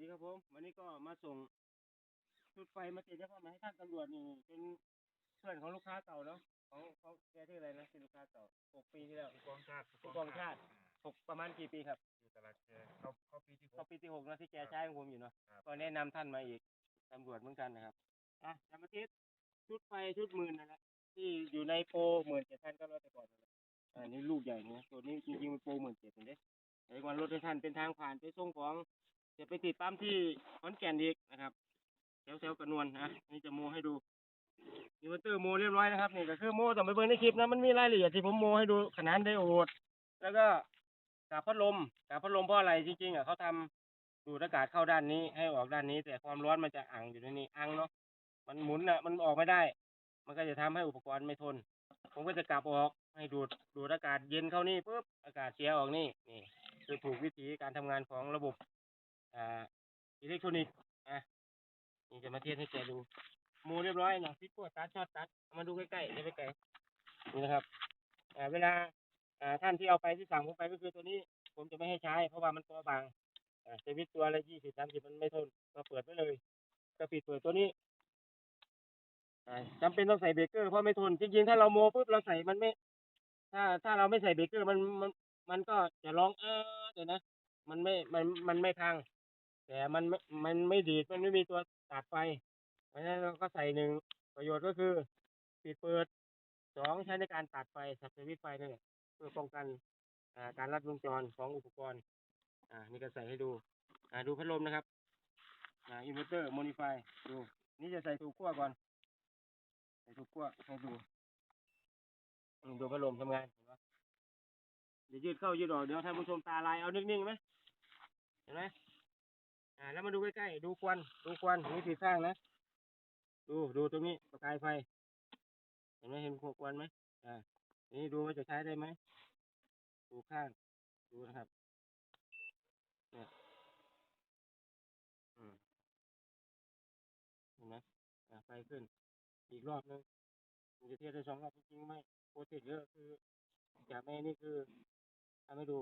ดีครับผม วันนี้ก็มาส่งชุดไฟมาติดแล้วก็มาให้ท่านตำรวจนี่เป็นเพื่อนของลูกค้าเก่าเนาะของเขาแกที่ออะไรนะเป็นลูกค้าเก่าหกปีที่แล้วผู้กองชาติผู้กองชาติหกประมาณกี่ปีครับอยู่ตลาดแกเขาเขาปีที่หก็กปีที่หกเนอะที่แกใช้ของผมอยู่เนาะครับก็แนะนำท่านมาอีกตำรวจเหมือนกันนะครับอะจำมาทิศชุดไฟชุดหมื่นนั่นแหละที่อยู่ในโปรหมื่นเจ็ดพันก็ร้อยแต่ก่อนนั่นแหละอันนี้ลูกใหญ่เนี่ยตัวนี้จริงๆมันโปรหมื่นเจ็ดเด้ไอ้วันรถให้ท่านเป็นทางผ่านไปส่งของ จะไปติดปั๊มที่ขอนแก่นอีกนะครับแถวๆกระนวลนะนี่จะโมให้ดูอินเวอเตอร์โมเรียบร้อยนะครับนี่ก็คือโมต้อไปเบิ่งในคลิปนะมันมีรายละเอียดที่ผมโมให้ดูขนาดไดโอดแล้วก็กาบพัดลมกาบพัดลมเพราะอะไรจริงๆอะเขาทำดูดอากาศเข้าด้านนี้ให้ออกด้านนี้ แต่ความร้อนมันจะอังอยู่ในนี้อังเนาะมันหมุนอะมันออกไม่ได้ มันก็จะทำให้อุปกรณ์ไม่ทน ผมก็จะกลับออกให้ดูดดูดอากาศเย็นเข้านี่ปุ๊บอากาศเสียออกนี่นี่คือถูกวิธีการทำงานของระบบ อ่าอิเล็กทรอนิกส์อะนี่จะมาเทียบให้แกดูโมเรียบร้อยนะฟิตตัวตัดช็อตตัดเอามาดูใกล้ๆได้ไปไกลนี่นะครับอ่าเวลาอ่าท่านที่เอาไปที่สั่งผมไปก็คือตัวนี้ ผมจะไม่ให้ใช้ เพราะว่ามันตัวบางอ่าสวิตตัวละยี่สิบสามสิบมันไม่ทนก็เปิดไว้เลยก็ปิดเปิดตัวนี้อ่าจำเป็นต้องใส่เบรกเกอร์เพราะไม่ทน จริงๆ ถ้าเราโมปุ๊บเราใส่มันไม่ ถ้าถ้าเราไม่ใส่เบรกเกอร์มันมันมันก็จะร้องเออเดี๋ยวนะ มันไม่มันมันไม่พัง แต่มันไม่มันไม่ดีดมันไม่มีตัวตัดไฟ เพราะฉะนั้นเราก็ใส่หนึ่งประโยชน์ก็คือปิดเปิดสองใช้ในการตัดไฟสับสวิตไฟนั่นแหละเพื่อป้องกันการลัดวงจรของอุปกรณ์อ่านี่ก็ใส่ให้ดูอ่าดูพัดลมนะครับอ่าอินเวอร์เตอร์โมดิฟายดูนี่จะใส่ถูกขั้วก่อนใส่ถูกขั้วให้ดูดูพัดลมทำงานเห็นปะเดี๋ยวยืดเข้ายืดออกเดี๋ยวท่านผู้ชมตาลายเอานิ่งๆไหมเห็นไหม แล้วมาดูใกล้ๆ ดูควัน ดูควันวิธีสร้างนะ ดู ดูตรงนี้ประกายไฟ เห็นไหมเห็นควันไหมอ่า นี่ดูว่าจะใช้ได้ไหม ดูข้าง ดูนะครับเนี่ยอืมเห็นไหมอ่าไฟขึ้น อีกรอบนึงมันจะเทียบได้สองรอบจริงๆไม่โปรเจกต์เยอะคือจากแม่นี่คือทำให้ดู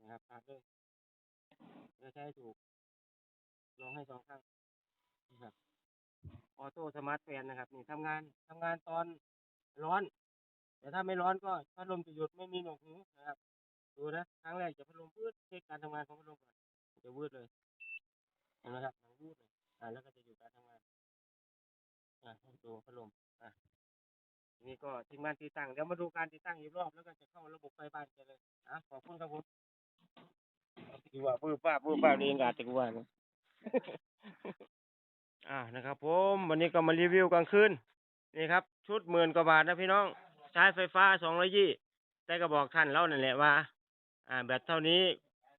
นะครับตัดเลย จะใช้ให้ถูก ลองให้สองข้างนะครับ ออโต้สมาร์ทแฟนนะครับ นี่ทำงานทำงานตอนร้อน แต่ถ้าไม่ร้อนก็พัดลมจะหยุดไม่มีหนวกหูนะครับ ดูนะครั้งแรกจะพัดลมวืดเช็คการทำงานของพัดลมก่อนจะวืดเลยเห็นไหมครับมันวืดเลยอ่าแล้วก็จะอยู่การทำงานอ่าดูพัดลมอ่าทีนี้ก็ทิ้งบ้านที่ตั้งเดี๋ยวมาดูการติดตั้งอีกรอบแล้วก็จะเข้าระบบไฟบ้านกันเลยอะขอบคุณครับผม ดีว่าปื้อป้าปื้อป้าเรียงกาดแต่กูว่านะอ่านะครับ ผมวันนี้ก็มารีวิวกลางคืนนี่ครับ ชุดหมื่นกว่าบาทนะพี่น้องใช้ไฟฟ้าสองร้อยยี่ได้ก็บอกท่านเล่านั่นแหละว่า อ่า แบตเท่านี้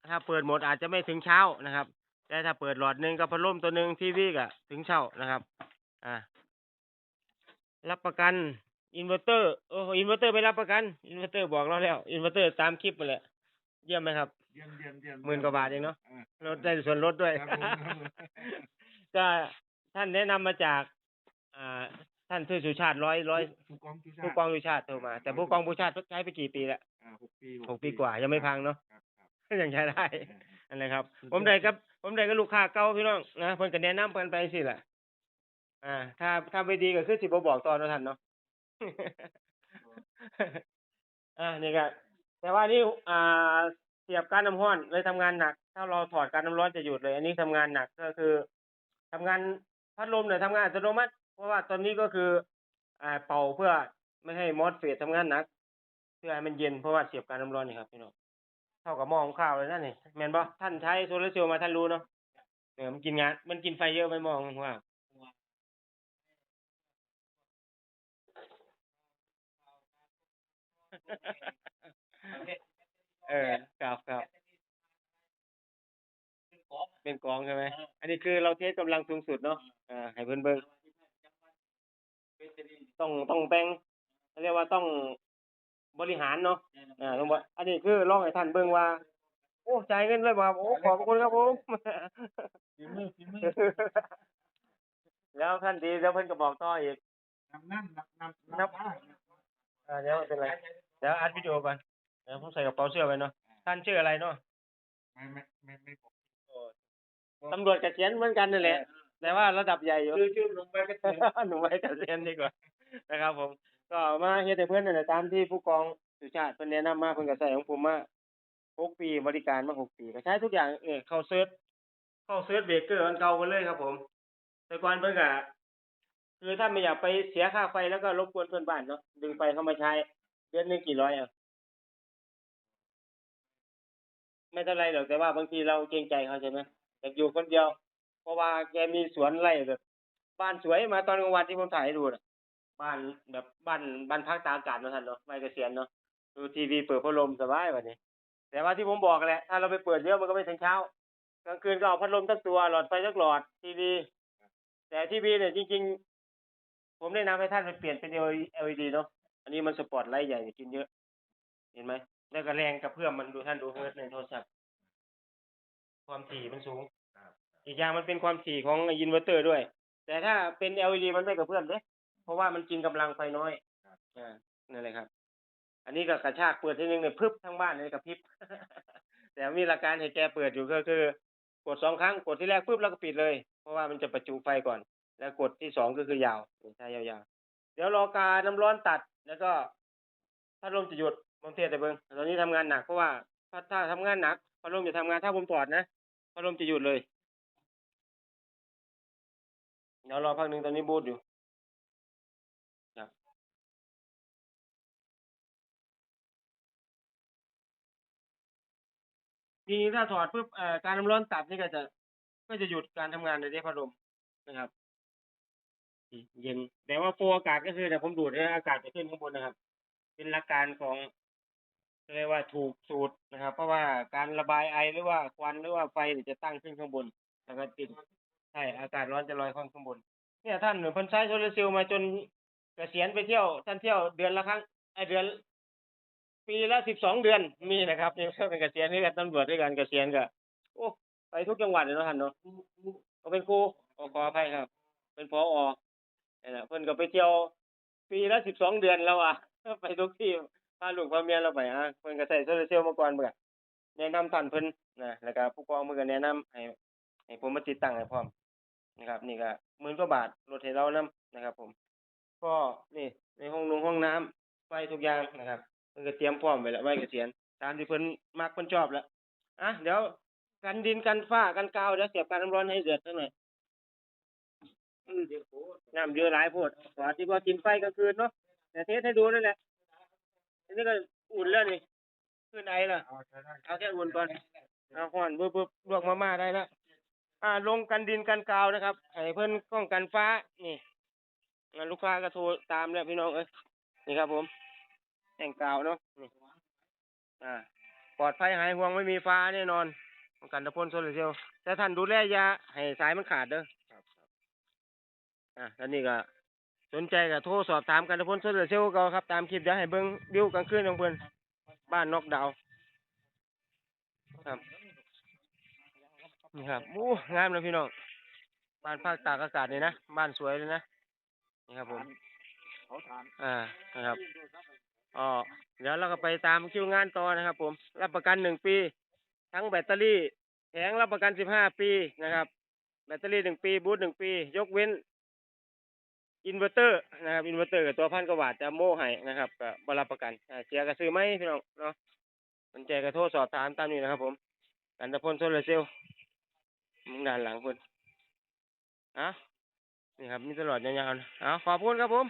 ถ้าเปิดหมดอาจจะไม่ถึงเช้านะครับ แต่ถ้าเปิดหลอดหนึ่งกับพัดลมตัวหนึ่งทีวีก็ถึงเช้านะครับ อ่ารับประกันอินเวอร์เตอร์โอ้อินเวอร์เตอร์ไม่รับประกันอินเวอร์เตอร์บอกเราแล้วอินเวอร์เตอร์ตามคลิปไปแหละ เยี่ยมไหมครับ เยี่ยมเยี่ยมเยี่ยมหมื่นกว่าบาทเองเนาะอ่าลดได้ส่วนลดด้วยครับผมครับผมก็ท่านแนะนำมาจาก อ่า ท่านทือสุชาติร้อยร้อยผู้กองชูชาติผู้กองสุชาติโทรมา แต่ผู้กองสุชาติใช้ไปกี่ปีแล้วอ่าหกปีหกปีกว่ายังไม่พังเนาะครับครับยังใช้ได้เอออันนี้ครับสุดยอดผมได้กับ ผมได้กับลูกค้าเก่าพี่น้องนะเพิ่นก็แนะนำเพิ่นไปสิล่ะอ่า ถ้าถ้าไม่ดีก็คือสิบ่บอกตอนเนาะท่านเนาะอ่านี่ก็ แต่ว่านี่อ่าเสียบการน้ำร้อนเลยทำงานหนัก ถ้าเราถอดการน้ำร้อนจะหยุดเลย อันนี้ทำงานหนักก็คือทำงานพัดลมเนี่ยทำงานอัตโนมัติ เพราะว่าตอนนี้ก็คืออ่าเป่าเพื่อไม่ให้มอสเฟสทำงานหนัก เพื่อให้มันเย็นเพราะว่าเสียบการน้ำร้อนนี่ครับพี่น้องเท่ากับหม้อหุงข้าวเลยนั่นนี่แมนบ่ท่านใช้โซลาร์เซลล์มาท่านรู้เนาะเออมันกินงาน มันกินไฟเยอะไหมหมองว่า เออครับครับเป็นกองใช่ไหม อันนี้คือเราเทสกำลังสูงสุดเนาะอ่าให้เพิ่นเบิ่งต้องต้องแบ่งเขาเรียกว่าต้องบริหารเนาะอ่าต้องบ่อันนี้คือลองให้ท่านเบิ่งว่า โอ้จ่ายเงินเลยบ่ครับโอ้ขอบพระคุณครับผม ฝีมือฝีมือแล้วท่านดีแล้วเพิ่นก็บอกต่ออีก นำนั่นนำนำนับได้ อ่าเดี๋ยวไม่เป็นไร เดี๋ยวอัดวิดีโอก่อน เดี๋ยวผมใส่กระเป๋าเสื้อไว้เนาะท่านชื่ออะไรเนาะไม่ไม่ไม่ไม่บอกโอ้ตำรวจเกษียณเหมือนกันนั่นแหละ แต่ว่าระดับใหญ่อยู่ชื่อชื่อลงไปก็เจอหนูไว้เกษียณดีกว่านะครับ ผม ก็มาเฮ็ดให้เพื่อนนั่นแหละตามที่ผู้กองสุชาติเพิ่นแนะนำมาเพิ่นก็ใส่ของผมมาหกปีบริการมาหกปีก็ใช้ทุกอย่างเออเข้าเซิร์ชเข้าเซิร์ชเบรกเกอร์อันเก่ากันเลยครับ ผม แต่ก่อนเพิ่นก็คือถ้าไม่อยากไปเสียค่าไฟแล้วก็รบกวนเพื่อนบ้านเนาะดึงไฟเข้ามาใช้เดือนหนึงกี่ร้อยอะ ไม่เท่าไรหรอกแต่ว่าบางทีเราเกรงใจเขาใช่ไหมอยากอยู่คนเดียว เพราะว่าแกมีสวนไร่แบบ บ้านสวยมาตอนกลางวันที่ผมถ่ายให้ดูนะบ้านแบบบ้านบ้านพักตากอากาศเนาะท่านเนาะไม่เกษียณเนาะดูทีวีเปิดพัดลมสบายแบบนี้ แต่ว่าที่ผมบอกแหละถ้าเราไปเปิดเยอะมันก็ไม่ถึงเช้ากลางคืนก็เอาพัดลมทั้งตัวหลอดไฟทั้งหลอดทีวีแต่ทีวีเนี่ยจริง ๆ ผมแนะนำให้ท่านไปเปลี่ยนเป็น LED เนาะอันนี้มันสปอตไลท์ใหญ่กินเยอะ เห็นไหม แล้วก็แรงกระเพื่อมมันดูท่านดูเฮิร์ตในโทรศัพท์ ความถี่มันสูง อีกอย่างมันเป็นความถี่ของอินเวอร์เตอร์ด้วย แต่ถ้าเป็น LED มันไม่กระเพื่อมเด้เพราะว่ามันกินกำลังไฟน้อยอ่านั่นแหละครับ อันนี้ก็กระชากเปิดทีนึงเนี่ยพึบทั้งบ้านเลยกระพริบ แต่มีหลักการให้แกเปิดอยู่ก็คือ กดสองครั้งกดที่แรกปุ๊บแล้วก็ปิดเลย เพราะว่ามันจะประจุไฟก่อน แล้วกดที่สองก็คือยาวใช้ยาวๆ เดี๋ยวรอการน้ำร้อนตัดแล้วก็พัดลมจะหยุด ผมเทศแต่เบิงตอนนี้ทำงานหนักเพราะว่าถ้าถ้าทำงานหนักพัดลมจะทำงานถ้าผมถอดนะพัดลมจะหยุดเลยเดี๋ยวรอพักหนึ่งตอนนี้บูดอยู่ครับทีนี้ถ้าถอดปุ๊บเอ่อการน้ำร้อนตัดนี่ก็จะก็จะหยุดการทำงานในที่พัดลมนะครับเย็นแต่ว่าโฟอากาศก็คือเนี่ยผมดูดให้อากาศจะขึ้นข้างบนนะครับ เป็นหลักการของ เรียกว่าถูกสูตรนะครับ เพราะว่าการระบายไอหรือว่าควันหรือว่าไฟเนี่ยจะตั้งขึ้นข้างบนแล้วก็ติดใช่อากาศร้อนจะลอยขึ้นข้างบน เนี่ยท่านเพิ่นใช้โซลาร์เซลล์มาจนเกษียณไปเที่ยวท่านเที่ยวเดือนละครั้งไอเดือน ปีละสิบสองเดือนมีนะครับนี่ก็เป็นเกษียณด้วยกันตำรวจด้วยกันเกษียณก็โอ้ไปทุกจังหวัดเลยนะท่านเนาะก็เป็นครูขอขออภัยครับ เป็นพออนี่นแหละเพิ่นก็ไปเที่ยว ปีละสิบสองเดือนแล้วอะไปทุกที่ พาลูกพาเมียเราไปฮะเพิ่นก็ใช้โซลาร์เซลล์มาก่อนเบิ่งแนะนำท่านเพิ่นนะแล้วก็ผู้กองเพิ่นก็แนะนำให้ให้ผมมาติดตั้งให้พร้อมนะครับ นี่ก็หมื่นกว่าบาทลดให้เรานํนะครับ ผม ก็นี่ในห้องนงห้องน้ำไฟทุกอย่างนะครับเพิ่นก็เตรียมพร้อมไว้แล้วไว้เกษียณตามที่เพิ่นมักเพิ่นชอบแล้วอะเดี๋ยวกันดินกันฟ้ากันกาวเดี๋ยวเสียบการน้ำร้อนให้เดือดสักหน่อยน้ำเยอะหลายโพดกว่าที่ว่ากินไฟกลางคืนเนาะแต่เทสให้ดูนั่นแหละ อันนี้ก็อุ่นแล้วนี่ขึ้นไอแล้วเอาใช้ได้เอาแค่อุ่นก่อนเอาห่อนเบิ่บๆลวกมาม่าได้แล้วอ่าลงกันดินกันกาวนะครับให้เพิ่นป้องกันฟ้านี่งั้นลูกค้าก็โทรตามแล้วพี่น้องเอ้ยนี่ครับผมแต่งกาวเนาะนี่อ่าปลอดภัยหายห่วงไม่มีฟ้าแน่นอนป้องกันตะพ่นโซลาร์เซลล์แต่ท่านดูแลอยาให้สายมันขาดเด้อครับครับอะแล้วนี่ก็ สนใจก็โทรสอบถามกันตะพ่นโซลาร์เซลล์เก่าครับ ตามคลิปเดี๋ยวให้เบิ่งวิวกลางคืนของเพิ่นบ้านนอกดาวน์ครับนี่ครับโอ้งามเลยพี่น้องบ้านภาคตากอากาศเลยนะบ้านสวยเลยนะนี่ครับผมเขาถามอ่านะครับอ๋อเดี๋ยวเราก็ไปตามคิวงานต่อนะครับ ผม รับประกันหนึ่งปี ทั้งแบตเตอรี่แผงรับประกันสิบห้าปีนะครับ แบตเตอรี่หนึ่งปี บูทหนึ่งปี ยกเว้น อินเวอร์เตอร์นะครับอินเวอร์เตอร์กับตัวพันกว่าบาทจะโม่ให้นะครับก็บรับประกันเสียกระซื้อไหมพี่น้องเนาะสนใจกระโทษสอบถามตามนี้นะครับผมกันตะพลโซลาร์เซลล์มึงด้านหลังเพิ่นเอะนี่ครับมีตลอดยาวๆนะเอาขอบคุณครับผม